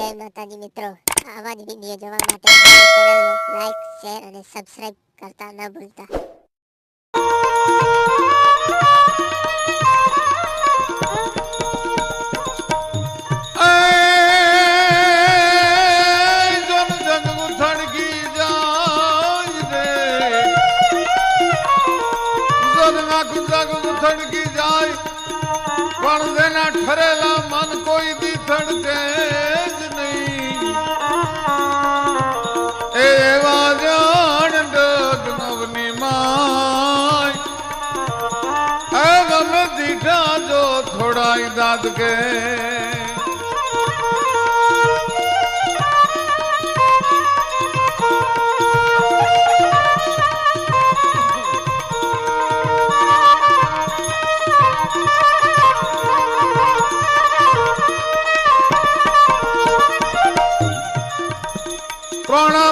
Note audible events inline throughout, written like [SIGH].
જય માતાજી મિત્રો. આવા જ વીડિયો જોવા માટે ચેનલને લાઈક શેર અને સબસ્ક્રાઇબ કરતા ન ભૂલતા. દાદ કે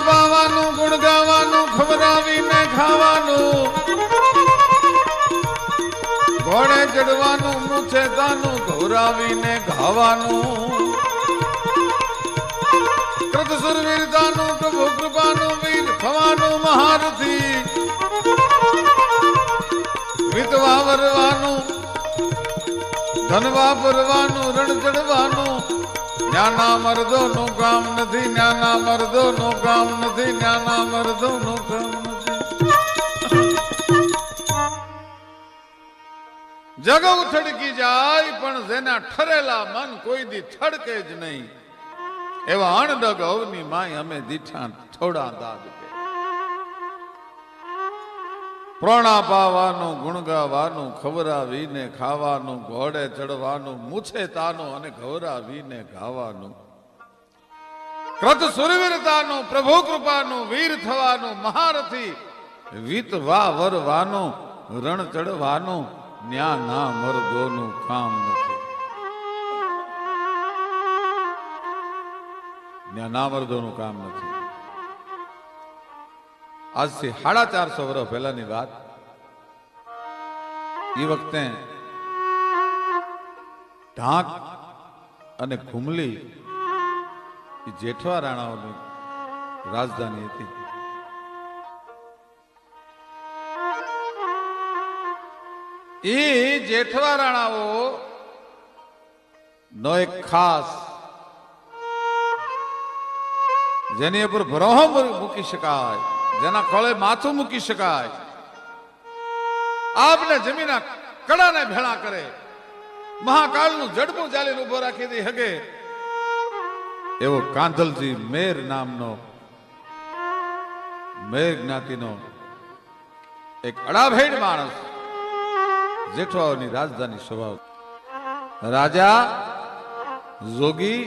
પાવાનું ગુણ ગાવાનું ખાવાનું ઘોડે ચડવાનું મૂછે ગાનું ગૌરાવીને ગાવાનું. કૃત સુરવીરતાનું પ્રભુ કૃપાનું વીર થવાનું મહારથી. વિતવા વરવાનું ધન વાપરવાનું રણ ચડવાનું. નાના મર્દો નું કામ નથી નાના મર્દો નું કામ નથી નાના મર્દો નું કામ જગ ઉથડકી જાય, પણ જેના ઠરેલા મન કોઈ દી છડકે જ નહીં. એવા અણડગ અવની માય અમે દીઠા થોડા દાદ પ્રોણા પાવાનું ગુણગાવાનું, ખવરાવીને ખાવાનું, ઘોડે ચડવાનું, મૂછે તાનું અને ઘવરાવીને ગાવાનું. કૃત સુરવીરતાનું, પ્રભુ કૃપાનું, વીર થવાનું, મહારથી વીતવા વરવાનું, રણ ચડવાનું ન્યા ના મરદોનું કામ નથી. ન્યા ના મરદોનું કામ નથી. આજથી સાડા ચારસો વર્ષ પહેલાની વાત. એ વખતે ઢાંક અને ઘુમલી જેઠવા રાણાઓની રાજધાની હતી. એ જેઠવા રાણાઓ નો એક ખાસ જેની ઉપર ભરોહો મૂકી શકાય, જેના ખોળે માથું મૂકી શકાય. આપને જમીના કડાને ભેળા કરે. મહાકાળનું જડબું ચાલીને ઊભો રાખી દે હગે. એવો કાંધલજી મેર નામનો, મેર જ્ઞાતિનો એક અડાભેડ માણસ જેઠવાઓની રાજધાની સ્વભાવ રાજા, જોગી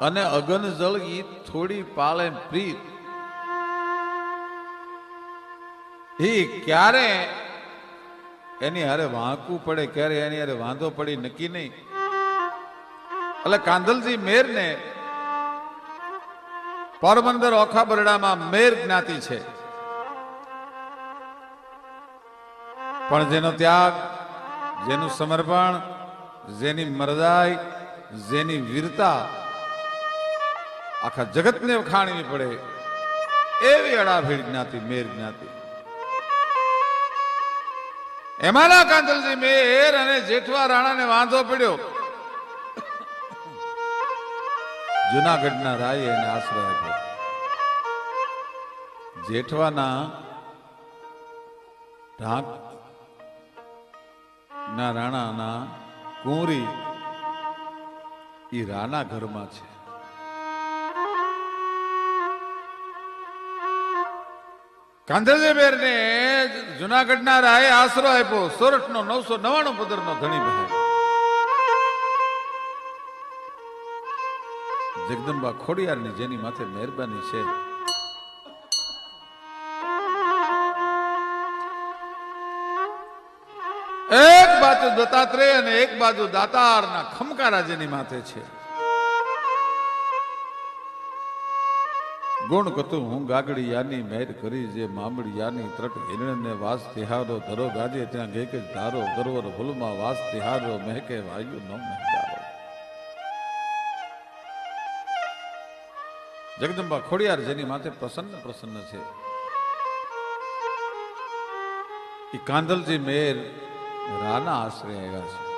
અને અગન જળ ઈ થોડી પાળે પ્રીત. એ ક્યારે એની હારે વાંકવું પડે, ક્યારે એની હારે વાંધો પડી, નક્કી નહીં. એટલે કાંધલજી મેર ને પોરબંદર ઓખા બરડામાં મેર જ્ઞાતિ છે. પણ જેનો ત્યાગ, જેનું સમર્પણ, જેની મરદાઈ, જેની વીરતા આખા જગતને વખાણવી પડે, એવી અડાભીડ જ્ઞાતિ, મેર જ્ઞાતિ. એમાંના કાંતલજી મેર અને જેઠવા રાણાને વાંધો પડ્યો. જુનાગઢના રાય એને આશ્રય આપ્યો. જેઠવાના ના રાણાના કુંવરી એ રાના ઘરમાં છે. કાંધલજી ને જુનાગઢના રાય આશરો આપ્યો. સોરઠ નો નવસો નવાણું પદરનો ધણી ભાઈ. જગદંબા ખોડિયારની જેની માથે મહેરબાની છે. બાજુ દત્તાત્રેય અને એક બાજુ દાતારના ખમકારા જેની માથે છે. ગુણ કતું હું ગાગડી યાની મેર કરી જે મામડી યાની ત્રટ હિરણને વાસ તિહારો ધરો ગાજે ત્યાં ગેક ધારો ગરવર ભૂલમાં વાસ તિહારો મહેકે વાયુ ન મહેકારો. જગદંબા ખોડિયાર જેની માથે પ્રસન્ન પ્રસન્ન છે. એ કાંધલજી મેર રાના આશરે આવ્યા છે.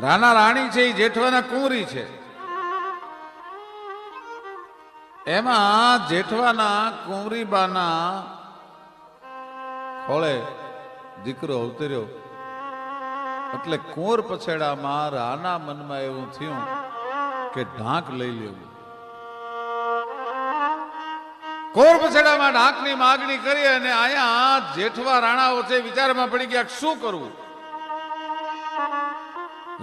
રાના રાણી છે એ જેઠવાના કુંવરી છે. એમાં જેઠવાના કુંવરીબાના ખોળે દીકરો અવતર્યો. એટલે કુંવર પછેડામાં રાના મનમાં એવું થયું કે ઢાંક લઈ લેવું. કોર પછેડામાં ઢાંકની માગણી કરી અને આયા જેઠવા રાણા વચ્ચે વિચારમાં પડી ગયા શું કરવું?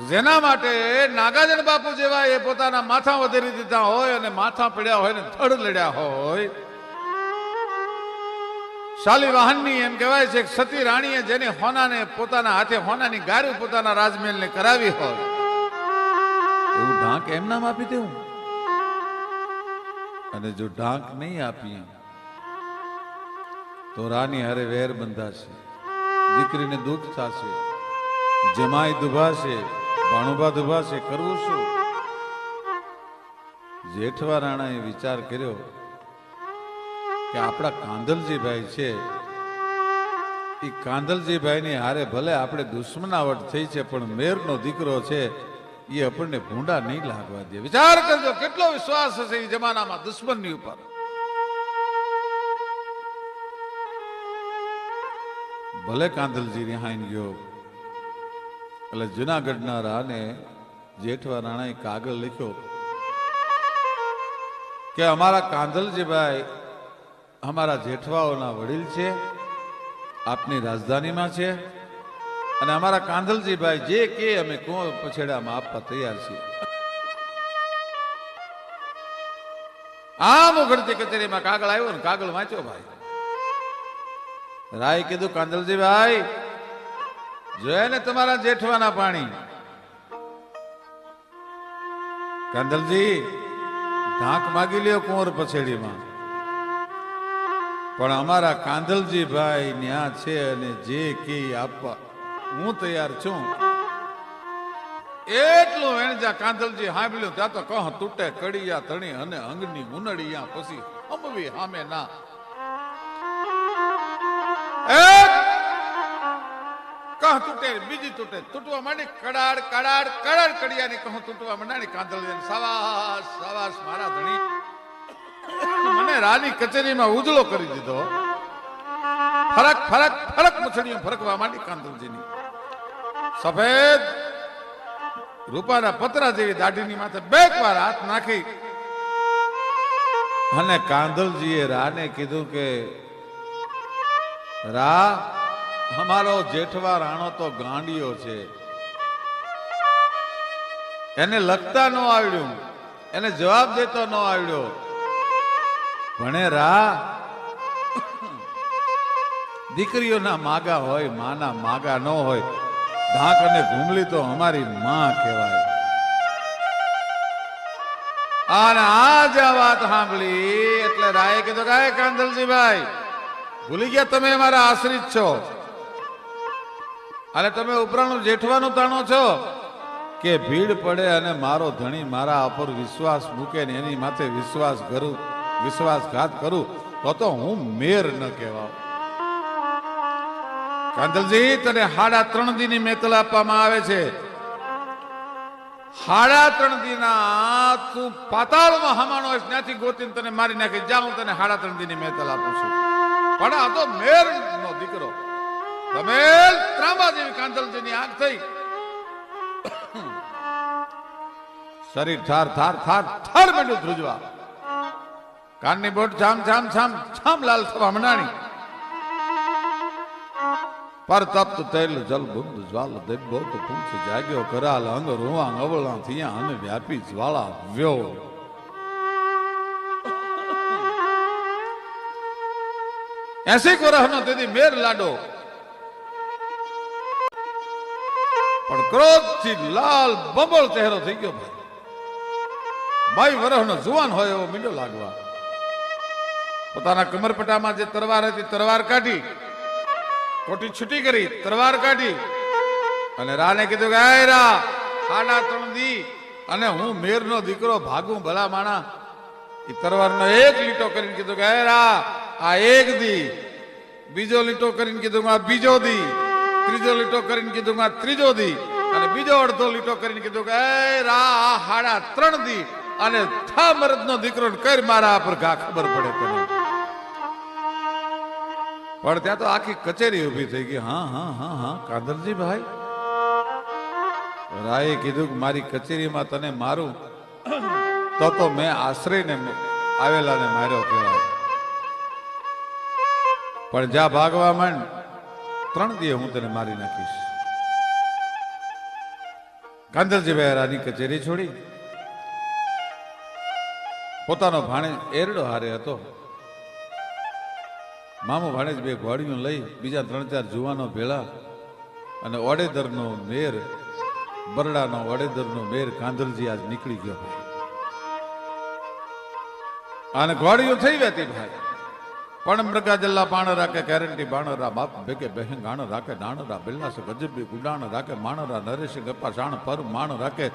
જેના માટે નાગાજન બાપુ જેવા એ પોતાના માથા વધેરી દીધા હોય અને માથા પડ્યા હોય ને થડ લડ્યા હોય. શાલી વાહનની એમ કહેવાય છે કે સતી રાણીએ જેને હોનાને પોતાના હાથે, હોનાની ગારું પોતાના રાજમહેલને કરાવી હોય. એવું ઢાંક એમ નામ આપી દેવું. અને જો ઢાંક નહીં આપીએ, તો રાની હારે વેર બંધાશે, દીકરીને દુઃખ થશે, જમાઈ દુભાશે, ભાણુભા દુભાશે, કરવું શું? જેઠવા રાણાએ વિચાર કર્યો કે આપણા કાંદલજીભાઈ છે. એ કાંદલજીભાઈની હારે ભલે આપણે દુશ્મનાવટ થઈ છે, પણ મેરનો દીકરો છે એ આપણને ભૂંડા નહીં લાગવા દે. વિચાર કરજો, કેટલો વિશ્વાસ હશે એ જમાનામાં દુશ્મનની ઉપર. ભલે કાંધલજી રિહાઈ ગયો, એટલે જુનાગઢના રાને જેઠવા રાણાએ કાગળ લખ્યો કે અમારા કાંધલજીભાઈ અમારા જેઠવાઓના વડીલ છે, આપની રાજધાનીમાં છે અને અમારા કાંધલજીભાઈ જે કે અમે પછેડામાં આપવા તૈયાર છીએ. આમ ઉઘડતી કચેરીમાં કાગળ આવ્યો ને કાગળ વાંચ્યો ભાઈ. રાય કીધું કાંદલજીભાઈ જોયા ને તમારા જેઠવાના પાણી. કાંદલજી ઢાંક માગી લ્યો કુંવર પછેડીમાં. પણ અમારા કાંદલજી ભાઈ ન્યા છે અને જે કે આપવા હું તૈયાર છું. એટલું વેણજા કાંધલજી હાંભળ્યું ત્યાં તો કહ તૂટે કડિયા તણી અને અંગની ઉનડિયા પછી હમવી હામે ના. કહ તૂટે, બીજી તૂટે. તૂટવા માંડી કડાડ કડાડ કડાડ કડિયાની કહ તૂટવા માંડી કાંધલજી સવાસ સવાસ મારા ધણી. મને રાની કચેરીમાં ઉજળો કરી દીધો. ફરક ફરક ફરક મુછડીઓ ફરકવા માંડી કાંદલજીની સફેદ રૂપાના પતરા જેવી દાઢીની માથે બે વાર હાથ નાખી. અને કાંદલજીએ રાને કીધું કે, રા, અમારો જેઠવા રાણો તો ગાંડિયો છે. એને લખતા ન આવડ્યું. એને જવાબ દેતો ન આવડ્યો. ભણે રા, દીકરીઓના માગા હોય, માના માગા ન હોય. ઢાંક અને ઘૂમલી તો અમારી માં કહેવાય. અને આ જ વાત સાંભળી એટલે રાય કીધું કે "હે કાંદલજીભાઈ, ભૂલી ગયા તમે અમારા આશ્રિત છો. અને તમે ઉપરાણું જેઠવાનું તાણો છો કે ભીડ પડે અને મારો ધણી મારા ઉપર વિશ્વાસ મૂકે ને એની માથે વિશ્વાસ કરું, વિશ્વાસઘાત કરું, તો તો હું મેર ન કહેવાઉં. કાંદલજી તને હાડા ત્રણ દીની મેતલ આપવામાં આવે છે. હાડા ત્રણ દીના તું પાતાળમાં હમાણો હોય ત્યાંથી ગોતીને તને મારી નાખી. જા, હું તને હાડા ત્રણ દીની મેતલ આપું છું. પણ આ તો મેર નો દીકરો. તમે ત્રાંબા જેવી કાંદલજીની આંખ થઈ. શરીર થાર થાર થાર થાર માંડ્યું ધ્રુજવા. કાનની બોટ છામ છામ છામ છામ લાલ થવા મંડાણી પર તપ્ત તૈલ જલ બુંદ જ્વાલ દેબો તો પૂંછ જાગ્યો કરાલ અંગ રૂવા અવળા થયા અને વ્યાપી જ્વાળા વ્યો. એસી કોરહનો તેથી મેર લાડો. પણ ક્રોધથી લાલ બબળ ચહેરો થઈ ગયો ભાઈ. બાઈ વરહનો જુવાન હોય એવો મીંડો લાગવા. પોતાના કમરપટામાં જે તરવાર હતી તરવાર કાઢી. કોટી છૂટી કરી તરવાર કાઢી. અને રાને કીધું કે, "આય રા હાડા ત્રણ દી, અને હું મેરનો દીકરો ભાગું ભલા માણા. એ તરવારનો એક લીટો કરીને કીધું કે "હે રા, આ એક દી. બીજો લીટો કરીને કીધું આ બીજો દી. ત્રીજો લીટો કરીને કીધું આ ત્રીજો દી. અને બીજો અડધો લીટો કરીને કીધું કે "એ રા, આ હાડા ત્રણ દી. અને થા મરદનો દીકરો કર મારા પર ઘા ખબર પડે તને. પણ ત્યાં તો આખી કચેરી ઊભી થઈ ગઈ. હા હા હા હા. કાદરજી ભાઈ રાયે કીધું કે મારી કચેરીમાં તને મારું, તો તો મેં આશ્રયને આવેલાને માર્યો કહેવાય. પણ જ્યાં ભાગવા માંડ, ત્રણ દિવસ હું તને મારી નાખીશ. કાંદરજી બહેરાની કચેરી છોડી. પોતાનો ભાણે એરડો હારે હતો. મામો ભાણેજ બે ઘોડીઓ લઈ બીજા ત્રણ ચાર જુવાનો ભેળા અને ઓડેદરનો મેર, બરડાનો ઓડેદરનો મેર કાંધલજી આજ નીકળી ગયો અને ઘોડીઓ થઈ વેતી ભાઈ. પણ મૃગા જલ્લા પાણ રાખે કેરંટી બાણરા બાપ ભેગે બહેન ગાણ રાખે ડાણરા બિલ્લાસ ગજબી ગુડાણ રાખે માણરા નરેશ ગપ્પા શાણ પર માણ રાખે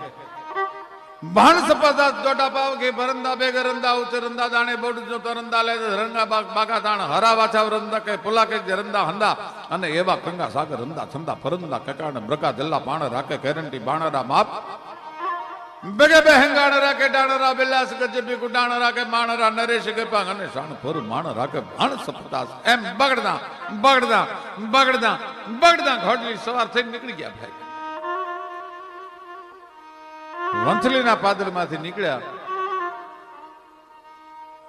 બાણ સપાતા દોડા પાવ કે ભરંદા બેગ રંદા ઉચ રંદા દાણે બોડ જો તરંદા લે રંગા બાગ બાગા દાણ હરા વાછા રંદા કે પુલા કે રંદા હંદા. અને એવા કંગા સાગર રંદા છંદા ફરંદા કકાણ મૃગા જલ્લા પાણ રાખે કેરંટી બાણરા માપ. બેગે બેહંગાણ રાખે ડાણરા બિલાસ ગજબી ગુડાણ રાખે માણરા નરેશ ગપા અને શાણ ફર માણ રાખે ભાણ સપતાસ એમ બગડદા બગડદા બગડના બગડદા ઘોડલી સવાર થઈ નીકળી ગયા ભાઈ. વંથલીના પાદરમાંથી નીકળ્યા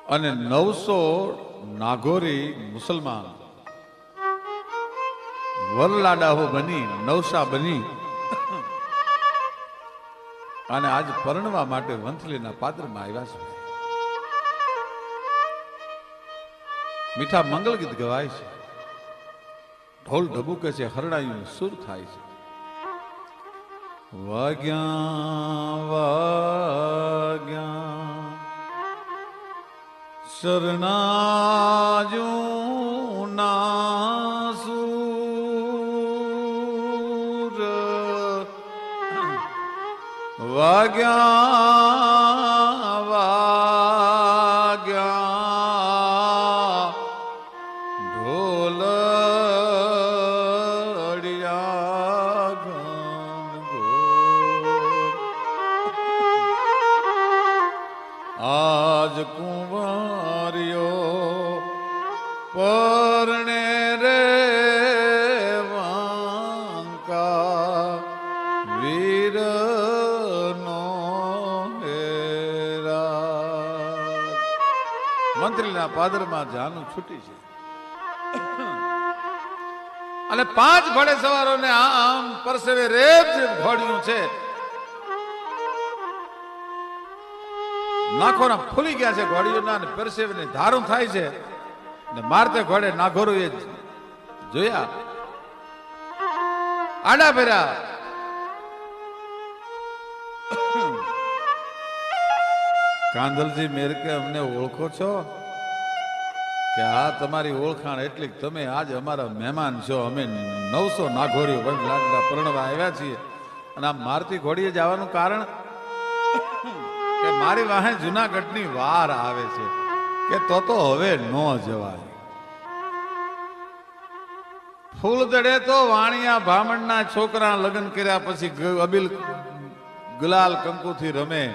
અને નવસો નાગોરી મુસલમાન વરલાડાઓ બની, નવસા બની. અને આજ પરણવા માટે વંથલીના પાત્રમાં આવ્યા છે. મીઠા મંગલ ગીત ગવાય છે. ઢોલ ઢબુકે છે હરણાયું સુર થાય છે. વાગ્યા વાગ્યા. શરણાજુ નાસુર વાગ્યા મંત્રીના પાદરમાં જાનું છૂટી છે. અને પાંચ ઘોડે સવારોને આમ પરસેવે રેબ જે ઘોડિયું છે. નાખોના ફૂલી ગયા છે ઘોડીઓના અને પરસેવીને ધારું થાય છે. ને મારતે ઘોડે નાઘોરું એ જોયા. આડા ભર્યા. કાંદલજી મેરકે અમને ઓળખો છો? કે આ તમારી ઓળખાણ એટલી તમે આજ અમારા મહેમાન છો. અમે નવસો નાઘોરીઓ વંશ લાડલા પરણવા આવ્યા છીએ. અને આ મારતી ઘોડીએ જવાનું કારણ? કે મારી વાહે જુનાગઢની વાર આવે છે. કે તો તો હવે ન જવાય. ફૂલ દડે તો વાણિયા ભામણના છોકરા લગ્ન કર્યા પછી અબિલ ગુલાલ કંકુથી રમે.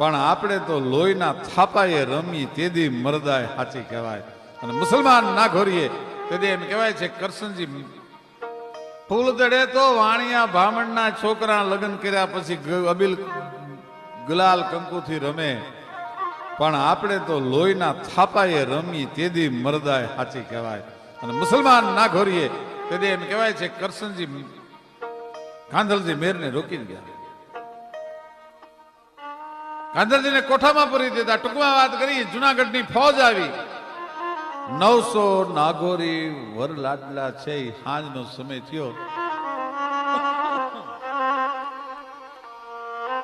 પણ આપણે તો લોહીના થાપાએ રમી તેદી મરદાય સાચી કહેવાય. અને મુસલમાન ના ઘોરીએ તેદી એમ કહેવાય છે કરશનજી ફૂલ દડે તો વાણિયા ભામણના છોકરા લગ્ન કર્યા પછી અબિલ ગુલાલ કંકુથી રમે. પણ આપણે તો લોહીના થાપાએ રમી તેદી મરદાય સાચી કહેવાય. અને મુસલમાન ના ઘોરીએ તેદી એમ કહેવાય છે કરશનજી કાંધલજી મેરને રોકીને ગયા. કાંદરજીને કોઠામાં પૂરી દીધા. ટૂંકમાં વાત કરી જુનાગઢની ફોજ આવી. નવસો નાગોરી વર લાડલા છે હાજનો સમય થયો.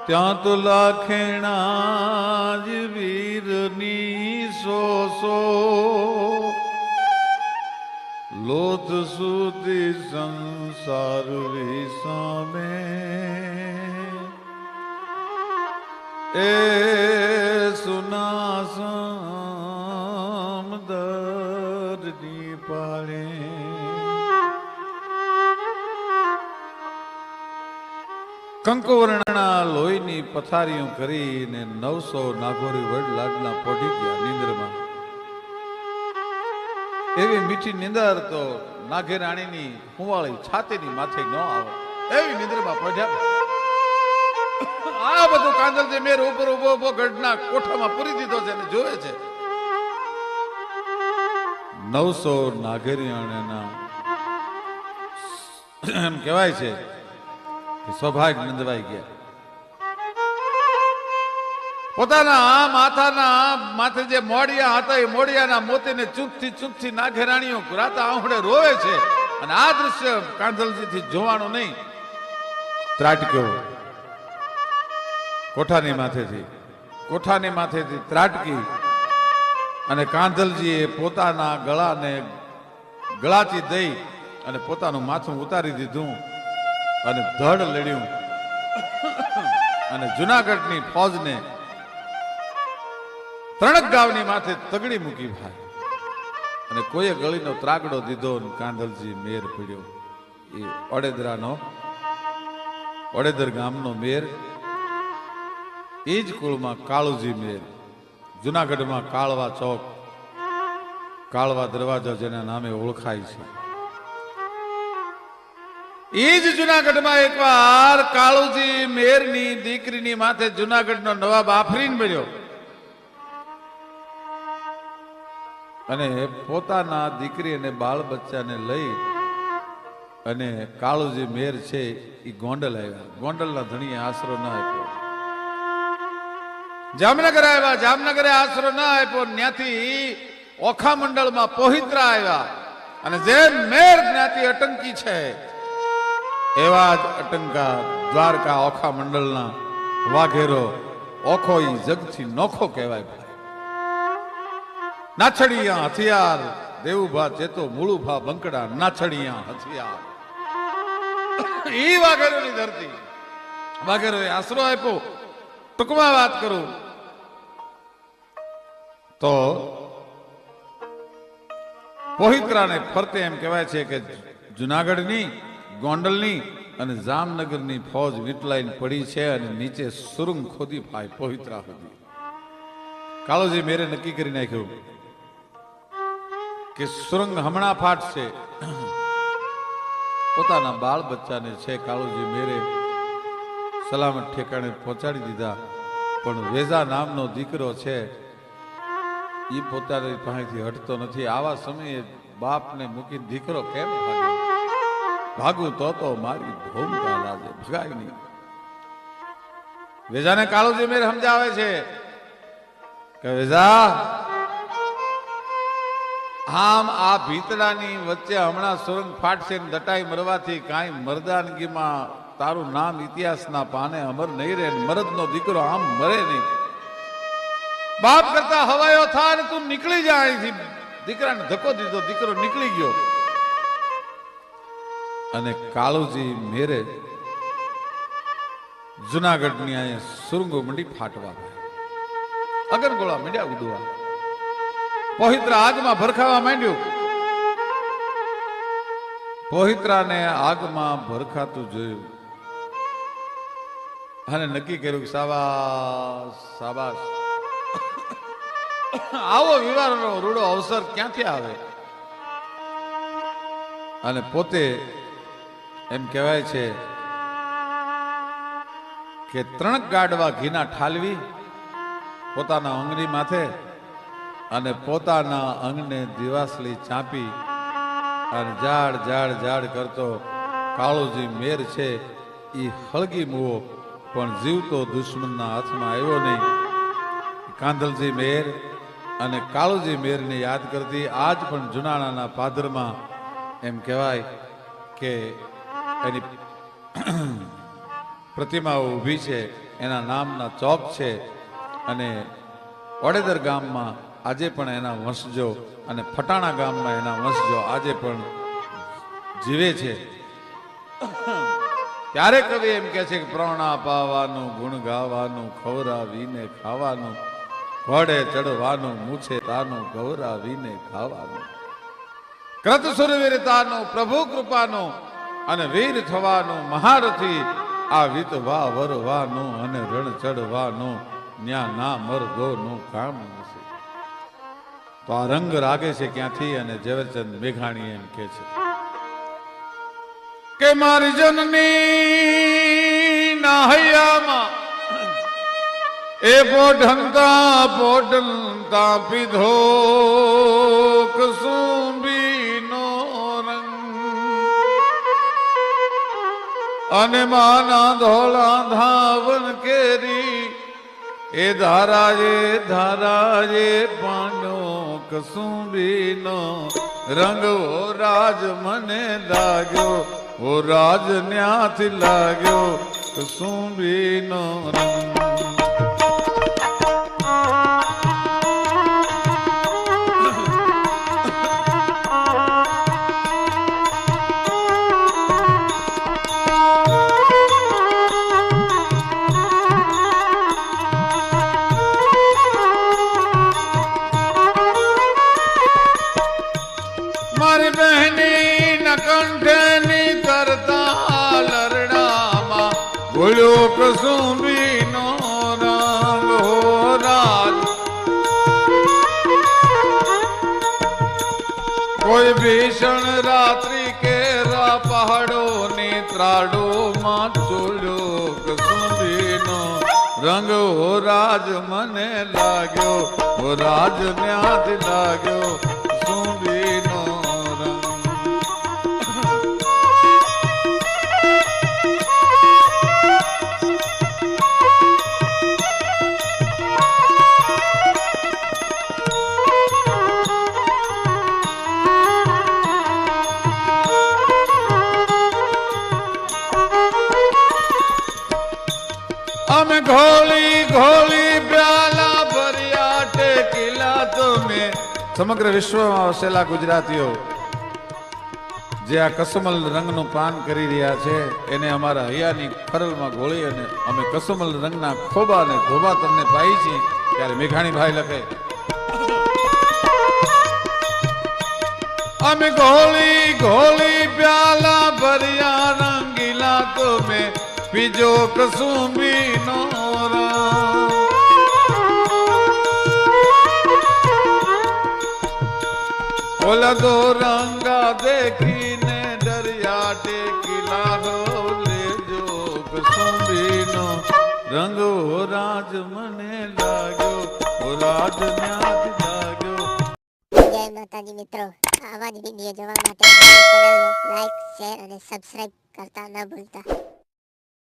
ત્યાં તો લાખેણા જ વીરની સો સો લોથ સુધી સંસાર વિસામે. એ સુના સમદરની પાળે. કંકુવર્ણના લોહીની પથારીઓ કરીને નવસો નાગોરી વડ લાડના પોઢી ગયા નિંદ્રમાં. એવી મીઠી નિંદર તો નાઘે રાણીની કુંવાળી છાતીની માથે ન આવે. એવી નિંદ્રમાં પડ્યા આ બધું કાંદલ જે મેર ઉપર ઊભો ઊભો ગઢના કોઠામાં પૂરી દીધો છે જોવે છે. નવસો નાગરિયાણાના એમ કહેવાય છે સ્વભાગ નંદવાઈ ગયા. પોતાના માથાના માથે જે મોડિયા હતા, એ મોડિયાના મોતીને ચૂંટથી ચૂંકથી નાઘેરાણીઓ રાતા આંખડે રોવે છે અને આ દ્રશ્ય કાંધલજીથી જોવાનું નહીં. ત્રાટક્યો. કોઠાની માથેથી કોઠાની માથેથી ત્રાટકી અને કાંધલજીએ પોતાના ગળાને ગળાથી દઈ અને પોતાનું માથું ઉતારી દીધું અને ધડ લડ્યું. અને જુનાગઢની ફૌજને ત્રણક ગામની માથે તગડી મૂકી ભાઈ. અને કોઈએ ગળીનો ત્રાગડો દીધો કાંધલજી મેર પીડ્યો. એ ઓડેદરાનો, ઓડેદર ગામનો મેર એ જ કુળમાં કાળુજી મેર, જુનાગઢમાં કાળવા ચોક, કાળવા દરવાજો જેના નામે ઓળખાય છે. એ જ જુનાગઢમાં એકવાર કાળુજી મેરની દીકરીની માથે જુનાગઢનો નવાબ આફરીન મળ્યો અને પોતાના દીકરી અને બાળ બચ્ચાને લઈ અને કાળુજી મેર છે એ ગોંડલ આવ્યા. ગોંડલના ધણીએ આશરો ના આપ્યો. જામનગર આવ્યા, જામનગરે આશરો ના આપ્યો ત્યાંથી ઓખા મંડળમાં પોહિત્રા આવ્યા. અને જેમ મેર જ્ઞાતિ અટંકી છે, એવા જ અટંકા દ્વારકા ઓખા મંડળના વાઘેરો ઓખો ઈ જગથી નોખો કહેવાય ભાઈ. નાછડિયા, હથિયાર, દેવુભા, ચેતો, મૂળુભા, બંકડા, નાછડિયા, હથિયાર. ઈ વાઘેરોની ધરતી. વાઘેરોએ આશરો આપ્યો ટૂંકમાં વાત કરું? તો પોહિત્રાને ફરતે એમ કહેવાય છે કે જુનાગઢની, ગોંડલની અને જામનગરની ફૌજ વીટલાઈન પડી છે અને નીચે સુરંગ ખોદી ભાઈ પોહિત્રા સુધી. કાળોજી મેરે નક્કી કરી નાખ્યું કે સુરંગ હમણાં ફાટશે. પોતાના બાળ બચ્ચાને છે કાળુજી મેરે સલામત ઠેકાણે પહોંચાડી દીધા. પણ વેઝા નામનો દીકરો છે એ પોતાની પાસેથી હટતો નથી. આવા સમયે બાપને મૂકી દીકરો કેમ ભાગે? ભાગું તો તો મારી ભૂમિકા લાગે, ભગાય નહીં. વેજાને કાળુજી મેર સમજાવે છે કે વેજા આમ આ ભીતડાની વચ્ચે હમણાં સુરંગ ફાટશે દટાઈ મરવાથી કાંઈ મરદાનગીમાં તારું નામ ઇતિહાસના પાને અમર નહીં રહે મરદનો દીકરો આમ મરે નહીં. બાપ કરતા હવાયો થા અને તું નીકળી જા અહીંથી. દીકરાને ધક્કો દીધો, દીકરો નીકળી ગયો. અને કાળુજી મેરે જુનાગઢની અહીંયા સુરંગો મંડી ફાટવા અગરગોળા મંડ્યા ઉડવા. પોહિત્રા આગમાં ભરખાવા માંડ્યું. પોહિત્રાને આગમાં ભરખાતું જોયું. અને નક્કી કર્યું કે સાબાસ સાબાસ આવો વિવાહનો રૂડો અવસર ક્યાંથી આવે? અને પોતે એમ કહેવાય છે કે ત્રણ ગાડવા ઘીના ઠાલવી પોતાના અંગની માથે અને પોતાના અંગને દિવાસલી ચાંપી અને ઝાડ ઝાડ ઝાડ કરતો કાળોજી મેર છે એ હળગી મુવો પણ જીવતો દુશ્મનના હાથમાં આવ્યો નહીં. કાંધલજી મેર અને કાળુજી મેરને યાદ કરતી આજ પણ જુનાળાના પાદરમાં એમ કહેવાય કે એની [CLEARS THROAT] પ્રતિમાઓ ઊભી છે, એના નામના ચોક છે અને ઓડેદર ગામમાં આજે પણ એના વંશજો અને ફટાણા ગામમાં એના વંશજો આજે પણ જીવે છે. ત્યારે કવિ એમ કે છે કે પ્રણા પાવાનું, ગુણ ગાવાનું ખવરાવીને ખાવાનું, ઘોડે ચડવાનું મૂછે તાનું ગૌરાવીને ખાવાનું. કૃત સુરવીરતાનું, પ્રભુ કૃપાનું અને વીર થવાનું, મહારથી આ વિતવા વરવાનું અને રણ ચડવાનું ન્યા ના મરદોનું કામ નથી તો આ રંગ રાગે છે ક્યાંથી અને ઝવેરચંદ મેઘાણી એમ કે છે. મારી જનની ના હૈયામાં એ પોઢનતા પોઢનતા પીધો કસુંબીનો રંગ. અને માના ધોળા ધાવન કેરી, એ ધારાજે ધારાજે પાંડો કસુંબીનો રંગ રાજ મને લાગ્યો ઓ રાજ ન્યાથી લાગ્યો કસુંબીનો રંગ? રાજ મને લાગ્યો રાજ ન્યાજ લાગ્યો. સમગ્ર વિશ્વમાં વસેલા ગુજરાતીઓ જે આ કસમલ રંગનું પાન કરી રહ્યા છે, એને અમારા હૈયાની ખરલમાં ગોળી અને અમે કસમલ રંગના ખોબા અને ધોબા તમને પાઈ છીએ, ત્યારે મેઘાણી ભાઈ લખે. અમે ગોળી ગોળી પ્યાલા ભર્યા રંગીલા તમે, બીજો કસુંબી નો ઓલા દો રંગા દેખીને ડરિયા ટેકીલા હો લેજો કસુંબી નો રંગ રાજ મને લાગ્યો હો રાજ ન્યાથી લાગ્યો. જય માતાજી મિત્રો, આવા જ વીડિયો જોવા માટે લાઈક શેર અને સબસ્ક્રાઇબ કરતા ન ભૂલતા.